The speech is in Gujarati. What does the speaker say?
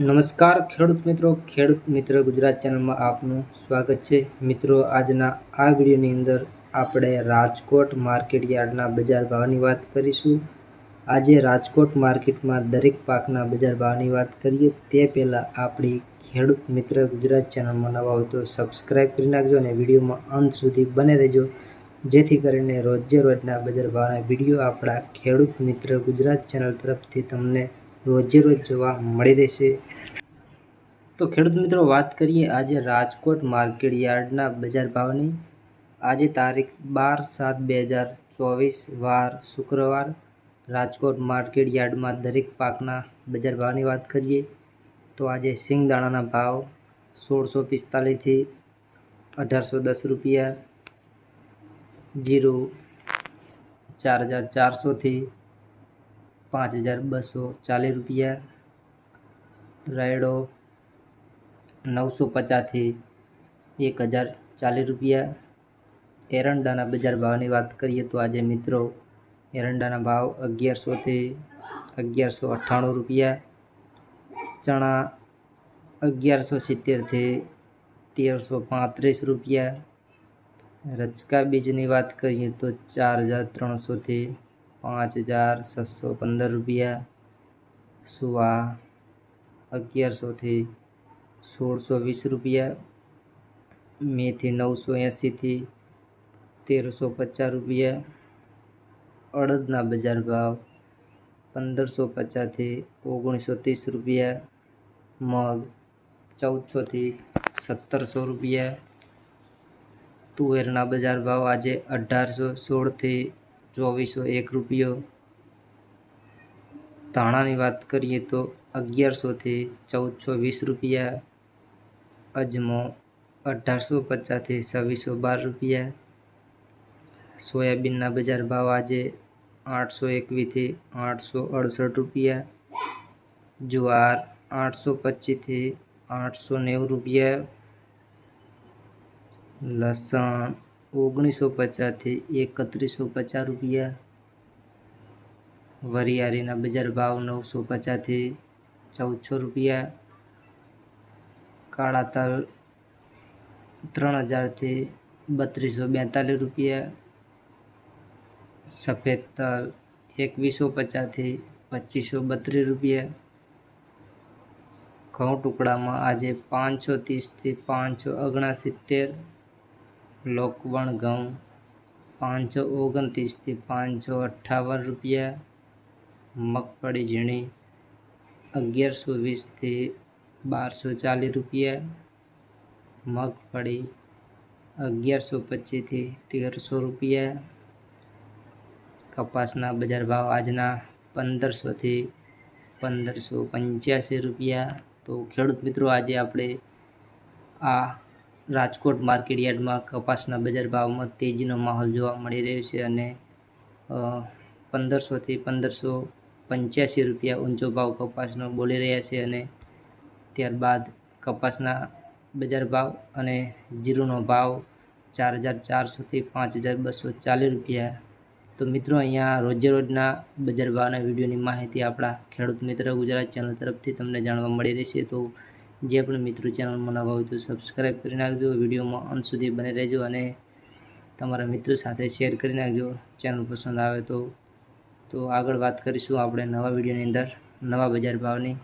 નમસ્કાર ખેડૂત મિત્રો, ખેડૂત મિત્ર ગુજરાત ચેનલમાં આપનું સ્વાગત છે. મિત્રો, આજના આ વિડીયોની અંદર આપણે રાજકોટ માર્કેટ યાર્ડના બજાર ભાવની વાત કરીશું. આજે રાજકોટ માર્કેટમાં દરેક પાકના બજાર ભાવની વાત કરીએ, તે પહેલાં આપણી ખેડૂત મિત્ર ગુજરાત ચેનલમાં નવા હોય તો સબસ્ક્રાઈબ કરી નાખજો અને વિડીયોમાં અંત સુધી બને રહેજો. જેથી કરીને રોજે રોજના બજાર ભાવના વીડિયો આપણા ખેડૂત મિત્ર ગુજરાત ચેનલ તરફથી તમને રોજે રોજ જોવા મળી રહેશે. તો ખેડૂત મિત્રો, વાત કરીએ આજે રાજકોટ માર્કેટ યાર્ડના બજાર ભાવની. આજે તારીખ બાર સાત બે હજાર ચોવીસ, વાર શુક્રવાર. રાજકોટ માર્કેટ યાર્ડમાં દરેક પાકના બજાર ભાવની વાત કરીએ, તો આજે સિંગદાણાના ભાવ સોળસો પિસ્તાલીસથી અઢારસો દસ રૂપિયા. જીરું ચાર હજાર ચારસોથી પાંચ હજાર બસો ચાલીસ રૂપિયા રાયડો નવસો પચાસથી એક હજાર ચાલીસ રૂપિયા એરંડાના બજાર ભાવની વાત કરીએ તો આજે મિત્રો એરંડાના ભાવ અગિયારસોથી અગિયારસો અઠ્ઠાણું રૂપિયા, ચણા અગિયારસો સિત્તેરથી તેરસો પાંત્રીસ રૂપિયા રચકા બીજની વાત કરીએ તો ચાર હજાર ત્રણસોથી પાંચ હજાર છસો પંદર રૂપિયા. સુવા અગિયારસોથી સોળસો વીસ રૂપિયા. મેથી નવસો એંસીથી તેરસો પચાસ રૂપિયા. અડદના બજાર ભાવ પંદરસો પચાસથી ઓગણીસો ત્રીસ રૂપિયા. મગ ચૌદસોથી સત્તરસો રૂપિયા. તુવેરના બજાર ભાવ આજે અઢારસો સોળથી ચોવીસો એક રૂપિયો. ધાણાની વાત કરીએ તો અગિયારસોથી ચૌદસો વીસ રૂપિયા. અજમો અઢારસો પચાસથી છવ્વીસો બાર રૂપિયા. સોયાબીનના બજાર ભાવ આજે આઠસો એકવીસથી આઠસો અડસઠ રૂપિયા. જુવાર આઠસો પચીસથી આઠસો નેવું રૂપિયા. લસણ ઓગણીસો પચાસથી એકત્રીસો પચાસ રૂપિયા. વરિયાળીના બજાર ભાવ નવસો પચાસથી ચૌદસો રૂપિયા. કાળા તલ ત્રણ હજારથી બત્રીસો બેતાલીસ રૂપિયા. સફેદ તલ એકવીસો પચાસથી પચીસો બત્રીસ રૂપિયા. ઘઉં ટુકડામાં આજે પાંચસો ત્રીસથી પાંચસો ઓગણસિત્તેર. લોકવણ ઘઉં પાંચસો ઓગણત્રીસથી પાંચસો અઠ્ઠાવન રૂપિયા, મગફળી ઝીણી અગિયારસો વીસથી બારસો ચાલીસ રૂપિયા, મગફળી અગિયારસો પચીસથી તેરસો રૂપિયા. કપાસના બજાર ભાવ આજના પંદરસોથી પંદરસો પંચ્યાસી રૂપિયા. તો ખેડૂત મિત્રો, આજે આપણે આ રાજકોટ માર્કેટ યાર્ડમાં કપાસના બજાર ભાવમાં તેજીનો માહોલ જોવા મળી રહ્યો છે અને પંદરસોથી પંદરસો પંચ્યાસી રૂપિયા ઊંચો ભાવ કપાસનો બોલી રહ્યા છે અને ત્યારબાદ કપાસના બજાર ભાવ અને જીરુનો ભાવ ચાર હજાર ચારસોથી પાંચ હજાર બસો ચાલીસ રૂપિયા. તો મિત્રો અહીંયા રોજે રોજના બજાર ભાવના વિડીયોની માહિતી આપણા ખેડૂત મિત્ર ગુજરાત ચેનલ તરફથી તમને જાણવા મળી રહેશે. તો જે પણ મિત્રો ચેનલમાં નવા હોય તો સબસ્ક્રાઈબ કરી નાખજો. વિડીયોમાં અંત સુધી બને રહેજો અને તમારા મિત્રો સાથે શેર કરી નાખજો. ચેનલ પસંદ આવે તો તો આગળ વાત કરીશું આપણે નવા વિડીયોની અંદર, નવા બજાર ભાવની.